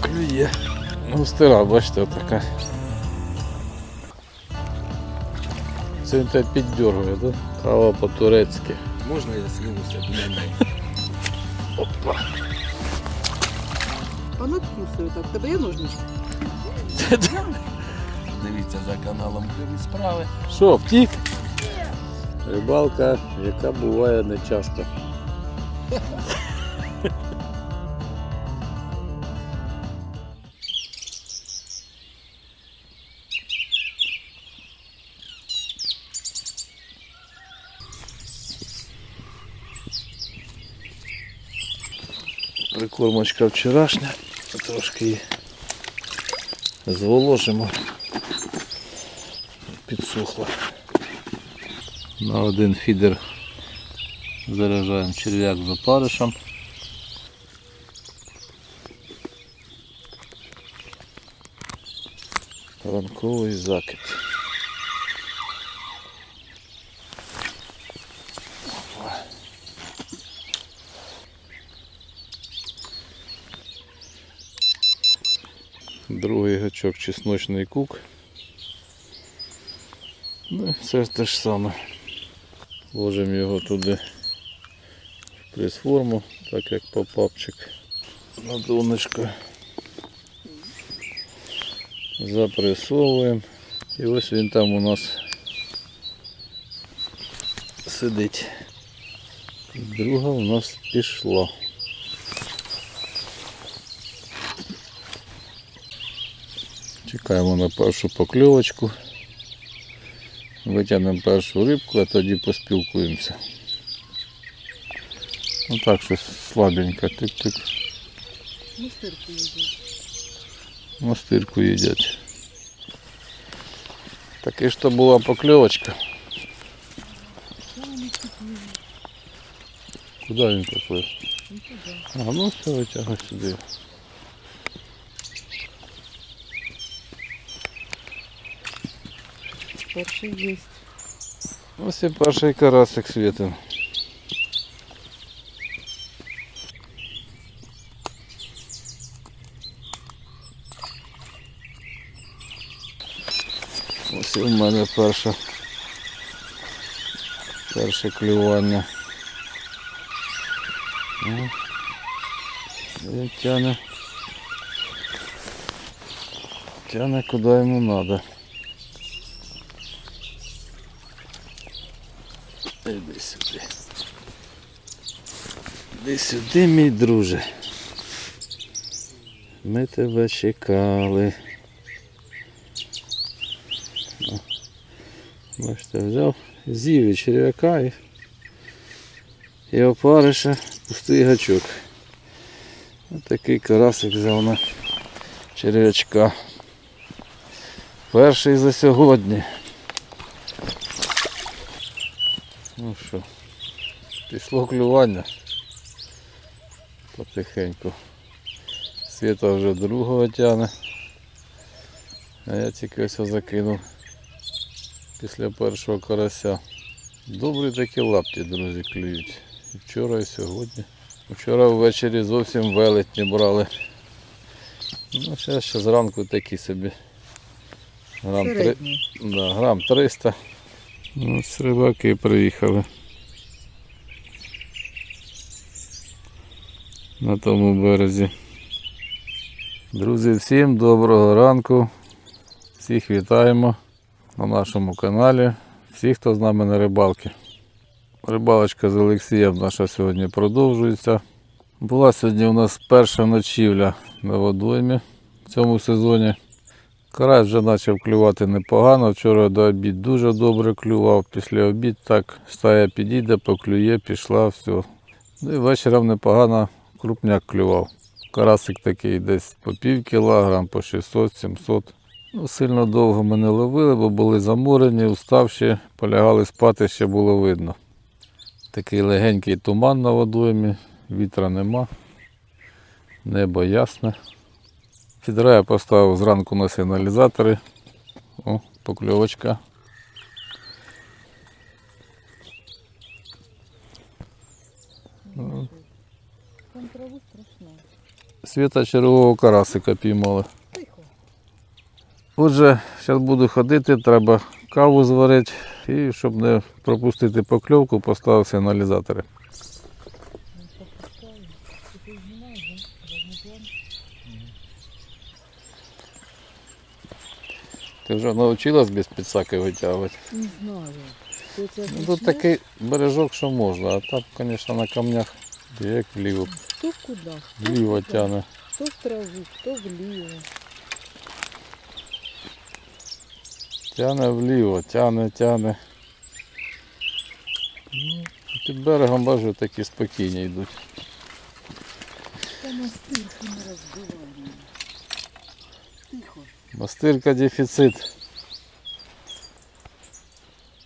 Клює. Густира, бачите, отака. Це він тебе піддергує, так? Кава по-турецьки. Можна я слюнуся до мене? Опа. Понадкусую так. Тебе є ножнички? Дивіться за каналом Криві справи. Що, втік? Рибалка, яка буває не Прикормочка вчорашня, трошки її зволожимо. Підсохла. На один фідер заряджаємо черв'як з опаришем. Ранковий закид. Другий гачок чесночний кук. Ну, все те ж саме. Ложимо його туди в прес-форму, так як попапчик на донечко. Запресовуємо. І ось він там у нас сидить. Друга у нас пішла. Чекаємо на першу покльовочку. Витягнемо першу рибку, а тоді поспілкуємося. Ну так щось слабенько, тик-тик. Мистирку їздять. Мастирку їдять. Таки ж то була покльовочка. Куди він поплив? А, ну все, витягуй сюди. Перший є. Ось і перший карасик світив. Ось і в мене перше, перше клювання. О, Він тяне. Тяне куди йому треба. Іди сюди. Іди сюди, мій друже. Ми тебе чекали. Бачите, взяв з'їв і черв'яка і, і опариша пустий гачок. Ось такий карасик взяв на черв'ячка. Перший за сьогодні. Ну що, пішло клювання потихеньку. Світа вже другого тягне. А я тільки ось закинув після першого карася. Добрі такі лапті, друзі, клюють. І вчора, і сьогодні. Вчора ввечері зовсім велетні брали. Ну, зараз ще зранку такі собі. Грам, три... Да, грам 300. Ну, ось рибаки приїхали. На тому березі. Друзі, всім доброго ранку. Всіх вітаємо на нашому каналі. Всі, хто з нами на рибалки. Рибалочка з Олексієм наша сьогодні продовжується. Була сьогодні у нас перша ночівля на водоймі в цьому сезоні. Карась вже почав клювати непогано. Вчора до обід дуже добре клював. Після обід так стая підійде, поклює, пішла, все. Ну і вечором непогано крупняк клював. Карасик такий десь по пів кілограм, по 600-700. Ну, сильно довго ми не ловили, бо були заморені, уставші, полягали спати, ще було видно. Такий легенький туман на водоймі, вітра нема, небо ясне. Фідра я поставив зранку на сигналізатори. О, покльовочка. Ну. Світа червового карасика піймали. Отже, зараз буду ходити, треба каву зварити і щоб не пропустити покльовку, поставив сигналізатори. Ти вже навчилась без підсаки витягувати? Не знаю. Ти Ну, тут такий бережок, що можна, а там, звісно, на камнях як вліво, Хто куди? Хто вліво куди? тягне. Хто в траву, хто вліво. Тягне вліво, тягне, тягне. Ну, Під берегом бачу такі спокійні йдуть. Та настирку не розбивай мене. Тихо. Мастирка дефіцит.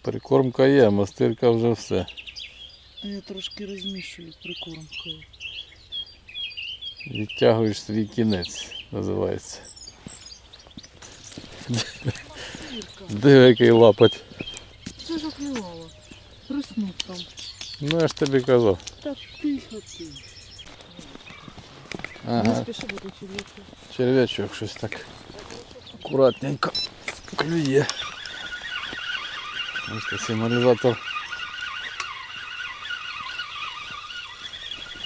Прикормка є, мастирка вже все. Я трошки розміщую прикормкою. Відтягуєш свій кінець, називається. Диви, який лапать. Це заклювало. Приснув там. Ну я ж тобі казав. Так тихо ти. Не Ага. спіши бути чоловіку. Черв'ячок щось так акуратненько клює. Ось сигналізатор.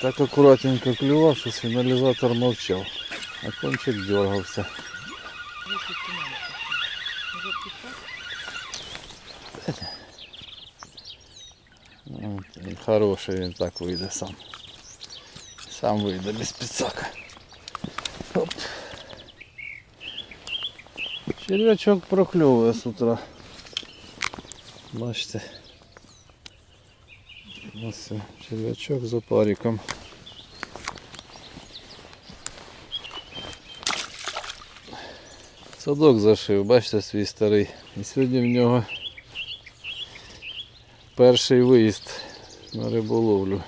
Так акуратненько клював, що сигналізатор мовчав. А кончик дергався. Хороший він так вийде сам. Сам вийде без підсака. Черв'ячок прокльовує з утра. Бачите. Ось це черв'ячок з опариком. Садок зашив, бачите, свій старий. І сьогодні в нього перший виїзд на риболовлю.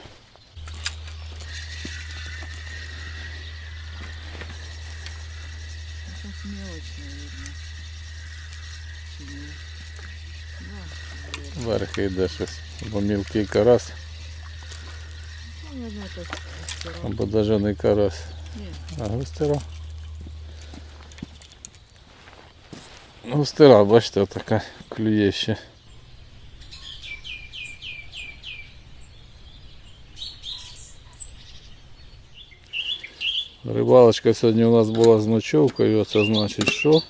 Ні? Да, йде щось. Або мілкий карась, або навіть не карась. Ні. А густера. Густера, бачите, така клює ще. Рибалочка сьогодні у нас була з ночовкою, це значить що?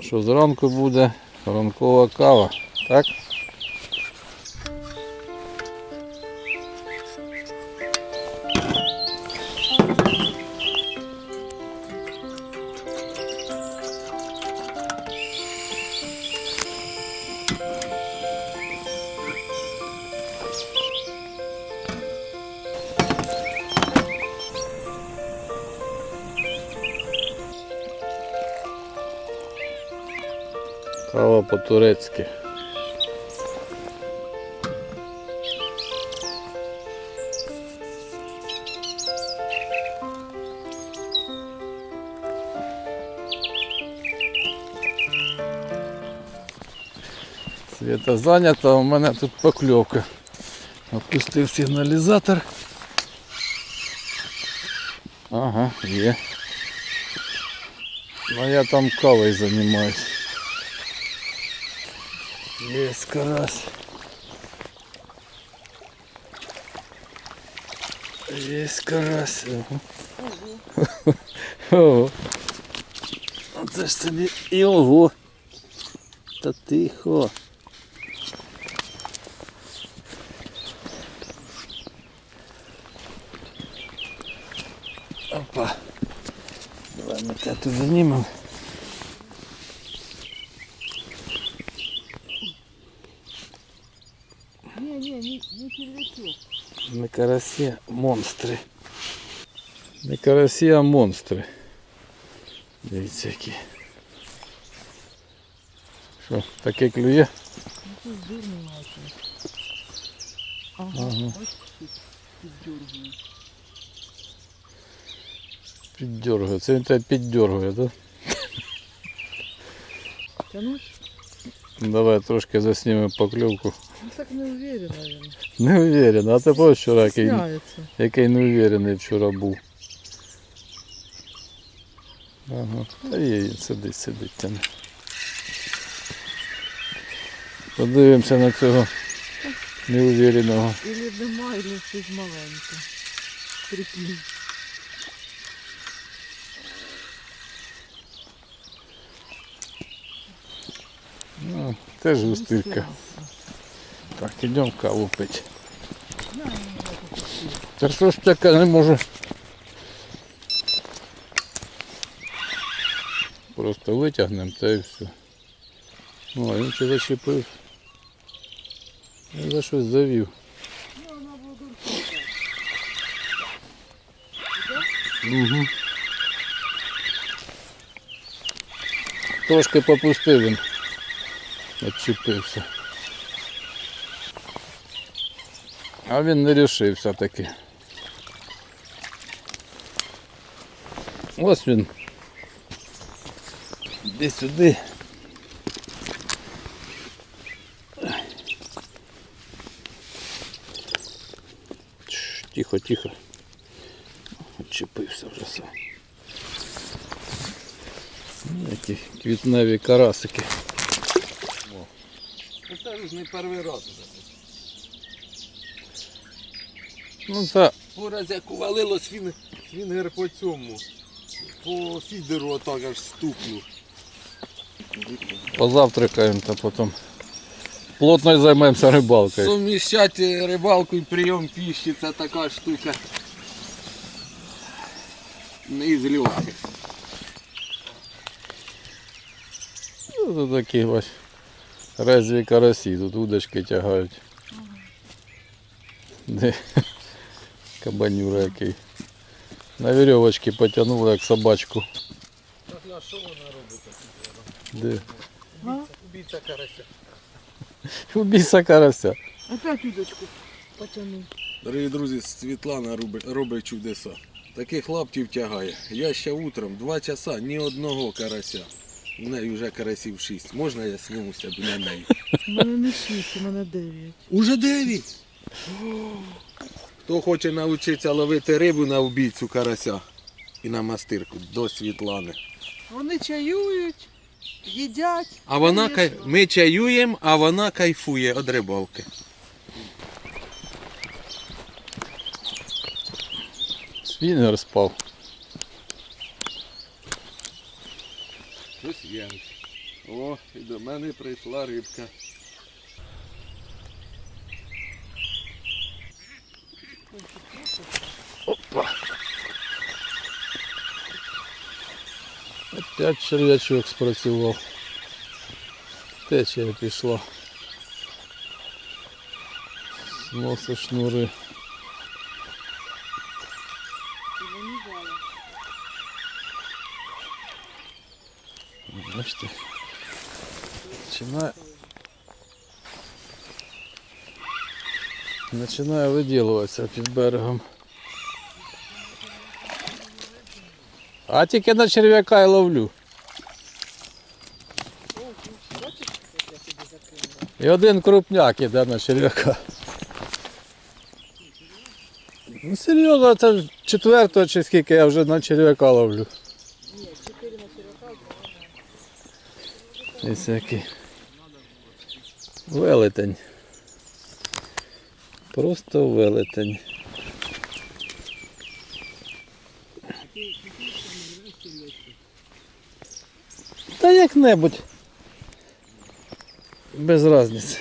Що зранку буде ранкова кава, так? По-турецьки. Світа зайнята, у мене тут покльовка. Опустив сигналізатор. Ага, є. Ну я там кавою займаюсь. Есть карась. Есть карась. Ага. Ого. Оце ж тобі і ого. Та тихо. Опа. Давай ми тебе тут знімемо. Ні, ні, ні, не червячок. На карасі монстри. На карасі, а монстри. Дивіться які. Що, таке клює? Ну це жирний наче. Ага, Ага. ось тут піддергує. Піддергує. Це він тебе піддергує, так? Тянуть? Давай трошки заснімемо покльовку. Ну так не уверен, наверное. Не уверен, а ти бачиш вчора, який, Сняется. який не уверений вчора був. Ага. Та є, він сидить, сидить тяне. Подивимося на цього неувіреного. Ілі нема, ілі щось маленьке. Прикинь. Ну, теж густирка. Так, ідемо каву пити. Та що ж таке не можу. Просто витягнемо та і все. Ну, а він чи зачепив. Він за щось завів. Угу. Трошки попустив він. Відчепився. А він не рішився таки. Ось він. Іди сюди. Тихо, тихо. Відчепився вже сам. Ну, Які квітневі карасики. Це ж не перший раз. Ну це Пораз як увалило свін, свінгер по цьому. По фідеру отак аж стукнув. позавтракаємо та потім плотно займемося рибалкою. Суміщати рибалку і прийом піші це така штука. Не із легких. Ну, Тут такі ось резві карасі, тут удочки тягають. Де кабанюра який. На вірьовочці потягнули як собачку. А що вона робить? Де? Убійця карася. Убійся карася. Опять удочку потягнув. Дорогі друзі, Світлана робить, робить чудеса. Таких лаптів тягає. Я ще утром, два часа, ні одного карася. У неї вже карасів шість. Можна я снімуся біля неї? У мене не шість, у мене дев'ять. Уже дев'ять. Хто хоче навчитися ловити рибу на вбійцю карася і на мастирку до Світлани. Вони чаюють, їдять. А вона кай... Ми чаюємо, а вона кайфує від рибалки. Свінер спав. Щось є. О, і до мене прийшла рибка. Опять черв'ячок спрацював. Течія пішла. Носи шнури. Бачите. Починає. Починає виділуватися під берегом. А тільки на черв'яка й ловлю. І один крупняк іде на черв'яка. Ну серйозно, це четвертого чи скільки я вже на черв'яка ловлю. Ось який. Велетень. Просто велетень. Як-небудь. Без різниці.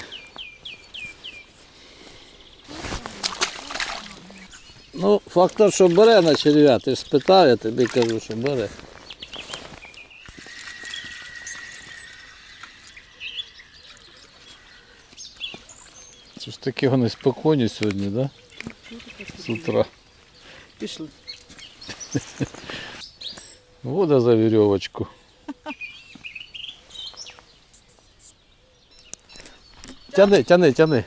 Ну, факт, що бере на черв'я, ти ж спитав, я тобі кажу, що бере. Це ж такі вони спокійні сьогодні, да? З утра. Пішли. Вода за веревочку. Тяни, тяни, тяни.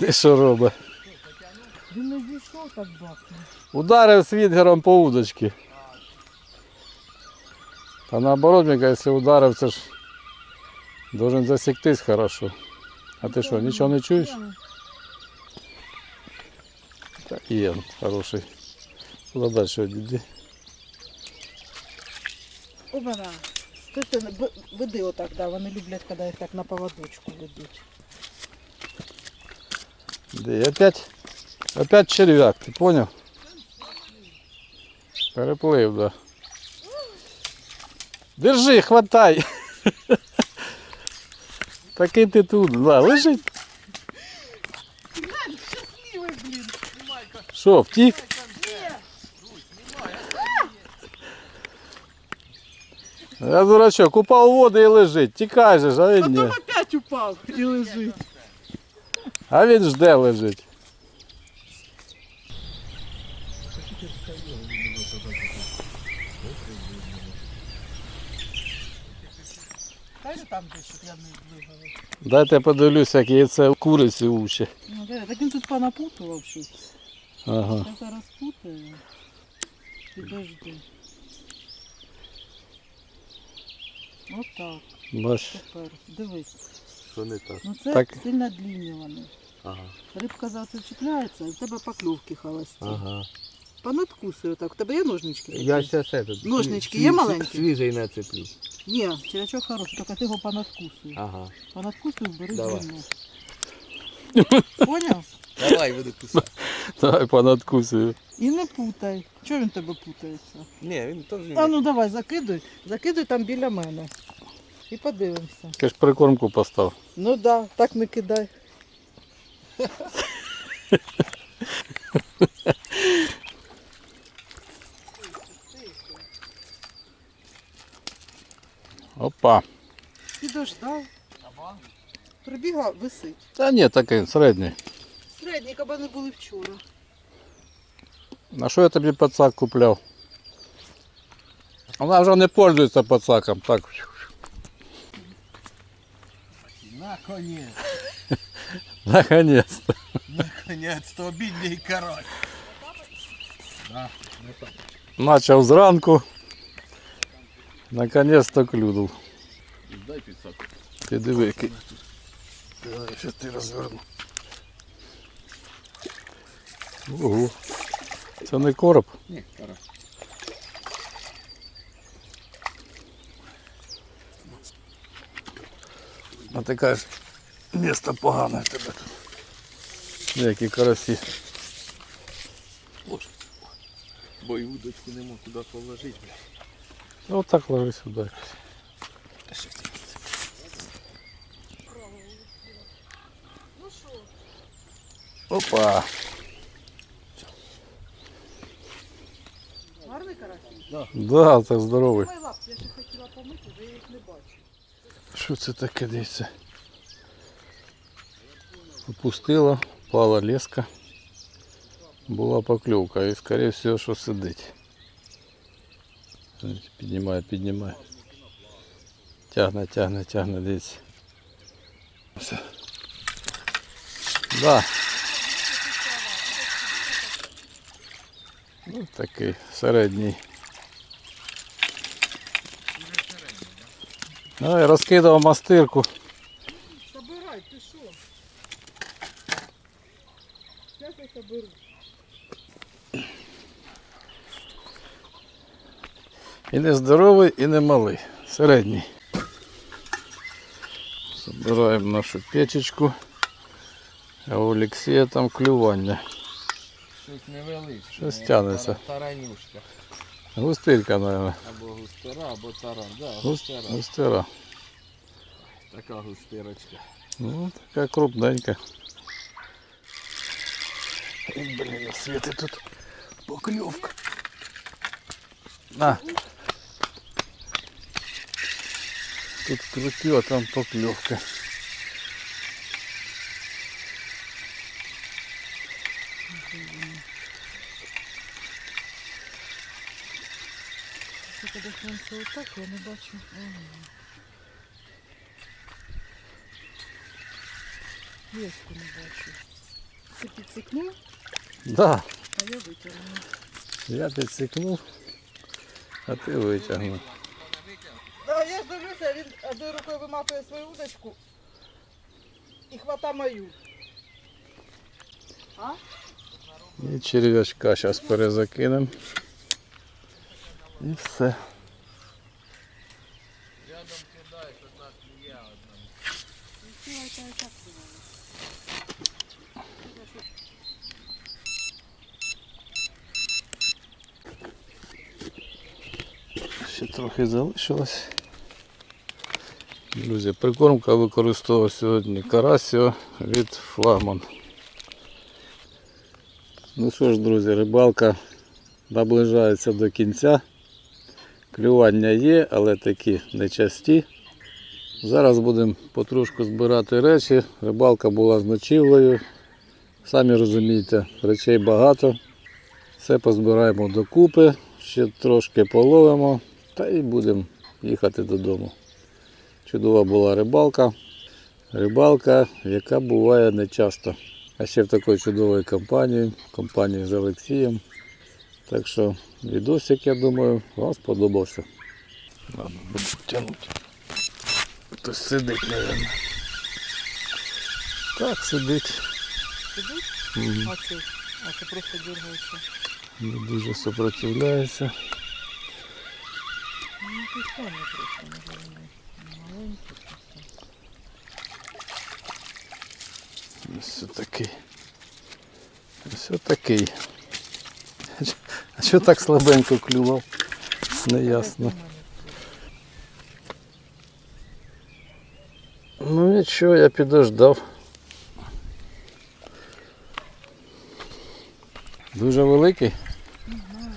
Ти що робить? Він не дійшов. Ударив свінгером по удочці. Та наоборот, мені кажется, ударив, це ж должен засіктись хорошо. А ти що, нічого не чуєш? Так, є, хороший. Куди далі відійди? Опана. Ти ти б- веди отак, да, вони люблять, коли їх так на поводочку ведуть. Де? Опять, опять черв'як, ти поняв? Переплив, да. Держи, хватай. Такий ти тут, да, лежить. Щасливий, блін. Що, втік? Я дурачок, упав у воду і лежить. Тікай же ж, а він ні. Потім опять упав і лежить. А він жде лежить. Хай же там десь, я не двигала. Дайте я подивлюсь, як яйце куриці уче. Ну, да, так він тут понапутував щось. Ага. Я зараз путаю. Підожди. Отак, Бач. тепер. Дивись. Що не так? Ну це Так. сильно длинні вони. Ага. Рибка за чіпляється, в тебе покльовки холості. Ага. Понадкусуй отак. У тебе є ножнички? такі? Я зараз этот, Ножнички є маленькі? Свіжий нацеплю. Ні, червячок хороший, тільки ти його понадкусуй. Ага. Понадкусуй, бери Давай. длинну. Поняв? Давай буду кусати. Давай понадкусую. І не путай. Чого він тебе путається? Ні, він теж А ну давай, закидуй. Закидуй там біля мене. І подивимося. Я ж прикормку постав. Ну так, да, так не кидай. Опа. Підождав. Прибігав, висить. Та ні, такий середній. Середні кабани були вчора. На що я тобі пацак купляв? Вона вже не пользується пацаком. Так. Наконець. Наконец-то. Наконець-то обідній король. Начав зранку. Наконец-то клюнув. Дай підсаку. Підиви, який. Давай, що ти розверну. Ого. Це не короб. Ні, карась. А ти кажеш, місто погане в тебе тут. Які карасі. Боже. Бо і удочку не мог туди положити, блядь. Ну так ложи сюди. Опа. Карась? Да, так здоровий. Май лапці, я ще хотіла помити, але я їх не бачу. Що це таке дивіться? Опустила, пала леска. Була покльовка і скоріше всього, що сидить. Піднімає, піднімає. Тягне, тягне, тягне, дивіться. Все. Да. Ну, такий середній. Давай, розкидав мастирку. Собирай, ти що? Зараз я соберу. І не здоровий, і не малий. Середній. Забираємо нашу печечку. А у Олексія там клювання. Щось невеличке. Щось тягнеться. тара- Таранюшка. Густирка, мабуть. Або густера, або таран. Да, Гус- густера. Густира. Така густирочка. Ну, така крупненька. Ой, Блін, світи тут покльовка. На. Тут крутю, а там покльовка. Це коли сонце отак, я не бачу. Ага. Не бачу. Ти підсікнув, Да, а я витягну. я підсікнув, а ти витягнув. Да, я ж дивлюся, він одною рукою виматує свою удочку і хвата мою. А? І черв'ячка зараз перезакинемо. І все. Рядом кидай, то так не я одна. Ще трохи залишилось. Друзі, прикормка використовував сьогодні карасіо від флагман. Ну що ж, друзі, рибалка наближається до кінця. Клювання є, але такі нечасті. Зараз будемо потрошку збирати речі. Рибалка була з ночівлею. Самі розумієте, речей багато. Все позбираємо докупи, ще трошки половимо та і будемо їхати додому. Чудова була рибалка. Рибалка, яка буває не часто. А ще в такій чудовій компанії, компанії з Олексієм. Так що відосик, я думаю, вам сподобався. Ладно, буду тягнути. Хтось сидить, мабуть. Так, сидить. Сидить? А це, а це просто дергається. Не дуже сопротивляється. Ну, ти самі просто, напевно. Маленький просто. Ось такий. Ось такий. А що так слабенько клював? Неясно. Ну нічого, я підождав. Дуже великий. Не знаю.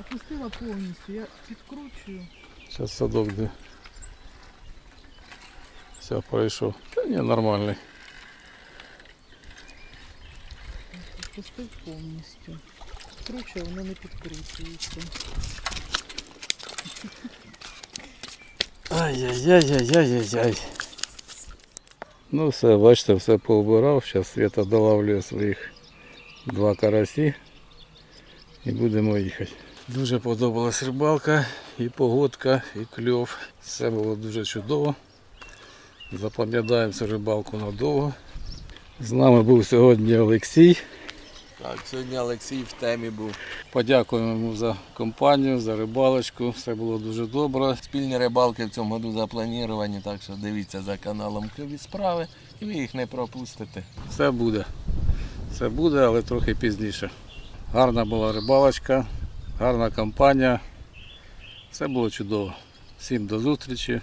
Опустила повністю, я підкручую. Зараз садок де. Все, пройшов. Та ні, нормальний. Опустив повністю. Підкручую, воно не підкручується. Ай-яй-яй-яй-яй-яй. Ну все, бачите, все поубирав. Зараз Свята долавлює своїх два карасі і будемо їхати. Дуже подобалась рибалка, і погодка, і кльов. Все було дуже чудово. Запам'ятаємо цю рибалку надовго. З нами був сьогодні Олексій. Так, сьогодні Олексій в темі був. Подякуємо йому за компанію, за рибалочку. Все було дуже добре. Спільні рибалки в цьому году заплановані, так що дивіться за каналом Кльові справи і ви їх не пропустите. Все буде. Все буде, але трохи пізніше. Гарна була рибалочка, гарна компанія. Все було чудово. Всім до зустрічі.